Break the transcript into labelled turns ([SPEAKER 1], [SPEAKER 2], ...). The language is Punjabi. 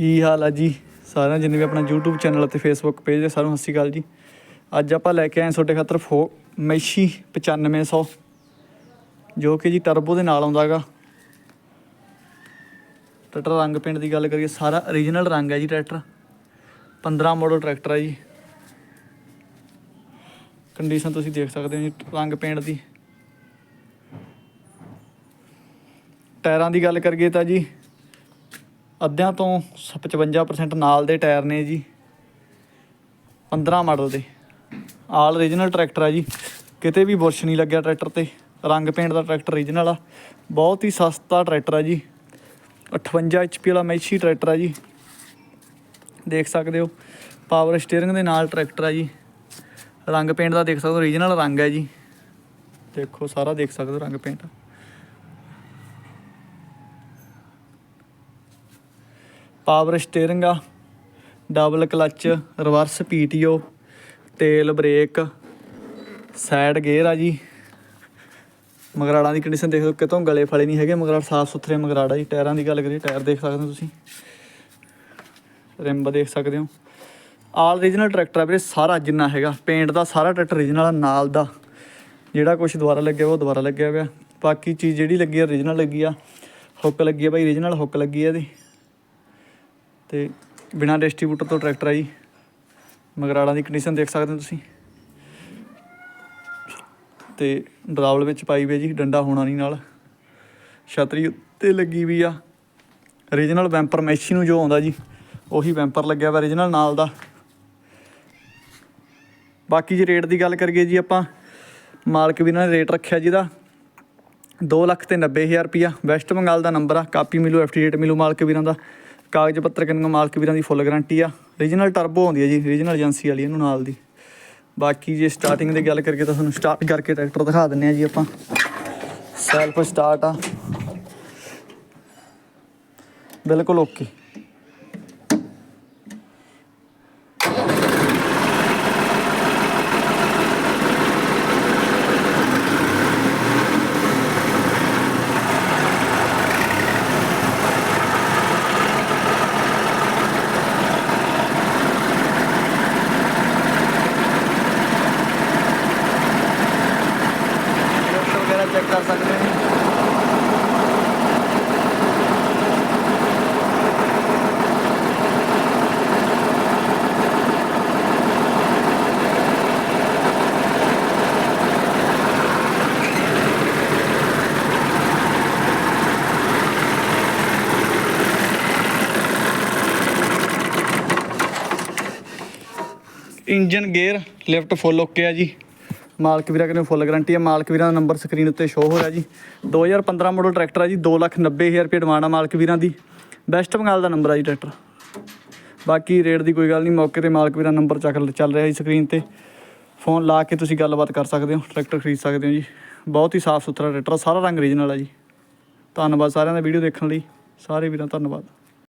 [SPEAKER 1] ਕੀ ਹਾਲ ਆ ਜੀ? ਸਾਰਿਆਂ ਜਿੰਨੇ ਵੀ ਆਪਣਾ YouTube ਚੈਨਲ ਅਤੇ Facebook ਪੇਜ ਦੇ ਸਾਰਿਆਂ ਨੂੰ ਸਤਿ ਸ਼੍ਰੀ ਅਕਾਲ ਜੀ। ਅੱਜ ਆਪਾਂ ਲੈ ਕੇ ਆਏ ਤੁਹਾਡੇ ਖਾਤਰ ਫੋ ਮੈਸ਼ੀ 9500 ਜੋ ਕਿ ਜੀ ਟਰਬੋ ਦੇ ਨਾਲ ਆਉਂਦਾ ਹੈਗਾ। ਟਰੈਕਟਰ ਰੰਗ ਪਿੰਡ ਦੀ ਗੱਲ ਕਰੀਏ, ਸਾਰਾ origignal ਰੰਗ ਹੈ ਜੀ ਟਰੈਕਟਰ। 15 ਮਾਡਲ ਟਰੈਕਟਰ ਹੈ ਜੀ। ਕੰਡੀਸ਼ਨ ਤੁਸੀਂ ਦੇਖ ਸਕਦੇ ਹੋ ਜੀ, ਰੰਗ ਪੇਂਟ ਦੀ। ਟਾਇਰਾਂ ਦੀ ਗੱਲ ਕਰੀਏ ਤਾਂ ਜੀ ਅੱਧਿਆਂ ਤੋਂ 55% ਨਾਲ ਦੇ ਟਾਇਰ ਨੇ ਜੀ। 15 ਮਾਡਲ ਦੇ। ਆਲ ਰੀਜਨਲ ਟਰੈਕਟਰ ਆ ਜੀ। ਕਿਤੇ ਵੀ ਬੁਰਸ਼ ਨਹੀਂ ਲੱਗਿਆ ਟਰੈਕਟਰ ਤੇ। ਰੰਗ ਪੇਂਟ ਦਾ ਟਰੈਕਟਰ ਰੀਜਨਲ ਆ। ਬਹੁਤ ਹੀ ਸਸਤਾ ਟਰੈਕਟਰ ਆ ਜੀ। 58 HP ਵਾਲਾ ਮੈਸ਼ੀ ਟਰੈਕਟਰ ਆ ਜੀ। ਦੇਖ ਸਕਦੇ ਹੋ। ਪਾਵਰ ਸਟੀਅਰਿੰਗ ਦੇ ਨਾਲ ਟਰੈਕਟਰ ਆ ਜੀ। ਰੰਗ ਪੇਂਟ ਦਾ ਦੇਖ ਸਕਦੇ ਹੋ। ਰੀਜਨਲ ਰੰਗ ਹੈ ਜੀ। ਦੇਖੋ, ਸਾਰਾ ਦੇਖ ਸਕਦੇ ਹੋ ਰੰਗ ਪੇਂਟ ਪਾਵਰ ਸਟੀਅਰਿੰਗ ਆ ਡਬਲ ਕਲੱਚ ਰਿਵਰਸ ਪੀਟੀਓ ਤੇਲ ਬ੍ਰੇਕ ਸਾਈਡ ਗੇਅਰ ਆ ਜੀ। ਮਗਰਾੜਾਂ ਦੀ ਕੰਡੀਸ਼ਨ ਦੇਖ ਲਓ, ਕਿਤੋਂ ਗਲੇ ਫਲੇ ਨਹੀਂ ਹੈਗੇ, ਮਗਰਾੜ ਸਾਫ਼ ਸੁਥਰੇ ਮਗਰਾੜਾ ਜੀ। ਟਾਇਰਾਂ ਦੀ ਗੱਲ ਕਰੀਏ, ਟਾਇਰ ਦੇਖ ਸਕਦੇ ਹੋ ਤੁਸੀਂ। ਰਿੰਬ ਦੇਖ ਸਕਦੇ ਹੋ। ਆਲ origignal ਟਰੈਕਟਰ ਆ ਵੀਰੇ, ਸਾਰਾ ਜਿੰਨਾ ਹੈਗਾ ਪੇਂਟ ਦਾ ਸਾਰਾ ਟਰੈਕਟਰ ਰੀਜਨਲ ਆ, ਨਾਲ ਦਾ। ਜਿਹੜਾ ਕੁਝ ਦੁਬਾਰਾ ਲੱਗਿਆ ਹੋਇਆ ਉਹ ਦੁਬਾਰਾ ਲੱਗਿਆ ਹੋਇਆ। ਬਾਕੀ ਚੀਜ਼ ਜਿਹੜੀ ਲੱਗੀ ਆ origignal ਲੱਗੀ ਆ। ਹੁੱਕ ਲੱਗੀ ਆ ਭਾਈ ਰੀਜਨਲ ਹੁੱਕ ਲੱਗੀ ਆ ਇਹਦੀ। ਤੇ ਬਿਨਾ ਡਿਸਟ੍ਰੀਬਿਊਟਰ ਤੋਂ ਟਰੈਕਟਰ ਆ ਜੀ ਮਗਰਾੜਾਂ ਦੀ ਕੰਡੀਸ਼ਨ ਦੇਖ ਸਕਦੇ ਹੋ ਤੁਸੀਂ। ਤੇ ਡਰਾਵਲ ਵਿੱਚ ਪਾਈ ਵੀ ਜੀ, ਡੰਡਾ ਹੋਣਾ ਨਹੀਂ ਨਾਲ। ਛਤਰੀ ਉੱਤੇ ਲੱਗੀ ਵੀ ਆ। origignal ਵੈਂਪਰ ਮੈਸ਼ੀ ਨੂੰ ਜੋ ਆਉਂਦਾ ਜੀ, ਉਹੀ ਵੈਂਪਰ ਲੱਗਿਆ ਵਾ origignal ਨਾਲ ਦਾ। ਬਾਕੀ ਜੇ ਰੇਟ ਦੀ ਗੱਲ ਕਰੀਏ ਜੀ ਆਪਾਂ, ਮਾਲਕ ਵੀ ਨੇ ਰੇਟ ਰੱਖਿਆ ਜਿਹਦਾ। 2 ਲੱਖ ਤੇ 90000 ਰੁਪਿਆ ਵੈਸਟ ਬੰਗਾਲ ਦਾ ਨੰਬਰ ਆ, ਕਾਪੀ ਮਿਲੂ ਐਫਟੀ ਐਫਟੀਡੇਟ ਮਿਲੂ ਮਾਲਕ ਵੀਰਾਂ ਦਾ। ਕਾਗਜ਼ ਪੱਤਰ ਕਿੰਨੇ ਮਾਲਕ ਵੀਰਾਂ ਦੀ ਫੁੱਲ ਗਾਰੰਟੀ ਆ। ਰੀਜਨਲ ਟਰਬੋ ਆਉਂਦੀ ਹੈ ਜੀ ਰੀਜਨਲ ਏਜੰਸੀ ਵਾਲੀ ਇਹਨੂੰ ਨਾਲ ਦੀ। ਬਾਕੀ ਜੇ ਸਟਾਰਟਿੰਗ ਦੀ ਗੱਲ ਕਰੀਏ ਤਾਂ ਤੁਹਾਨੂੰ ਸਟਾਰਟ ਕਰਕੇ ਟਰੈਕਟਰ ਦਿਖਾ ਦਿੰਨੇ ਆ ਜੀ ਆਪਾਂ। ਸੈਲਫ ਸਟਾਰਟ ਆ। ਬਿਲਕੁਲ ਓਕੇ ਵਗੈਰਾ ਚੈੱਕ ਕਰ ਸਕਦੇ ਹੋ engine gear lift full okay ਆ ਜੀ। ਮਾਲਕ ਵੀਰਾ ਕਹਿੰਦੇ ਫੁੱਲ ਗਾਰੰਟੀ ਆ। ਮਾਲਕ ਵੀਰਾਂ ਦਾ ਨੰਬਰ ਸਕਰੀਨ ਉੱਤੇ ਸ਼ੋ ਹੋ ਰਿਹਾ ਜੀ। 2015 ਮਾਡਲ ਟਰੈਕਟਰ ਆ ਜੀ 290000 ਰੁਪਏ ਡਿਮਾਂਡ ਆ ਮਾਲਕ ਵੀਰਾਂ ਦੀ। ਬੈਸਟ ਬੰਗਾਲ ਦਾ ਨੰਬਰ ਆ ਜੀ ਟਰੈਕਟਰ ਬਾਕੀ ਰੇਟ ਦੀ ਕੋਈ ਗੱਲ ਨਹੀਂ, ਮੌਕੇ ਤੇ ਮਾਲਕ ਵੀਰਾਂ ਨੰਬਰ ਚੱਕ ਚੱਲ ਰਿਹਾ ਜੀ ਸਕਰੀਨ ਤੇ। ਫੋਨ ਲਾ ਕੇ ਤੁਸੀਂ ਗੱਲਬਾਤ ਕਰ ਸਕਦੇ ਹੋ ਟਰੈਕਟਰ ਖਰੀਦ ਸਕਦੇ ਹੋ ਜੀ। ਬਹੁਤ ਹੀ ਸਾਫ਼ ਸੁਥਰਾ ਟਰੈਕਟਰ ਸਾਰਾ ਰੰਗ ਰੀਜਨਲ ਆ ਜੀ। ਧੰਨਵਾਦ ਸਾਰਿਆਂ ਦਾ ਵੀਡੀਓ ਦੇਖਣ ਲਈ। ਸਾਰੇ ਵੀਰਾਂ ਧੰਨਵਾਦ।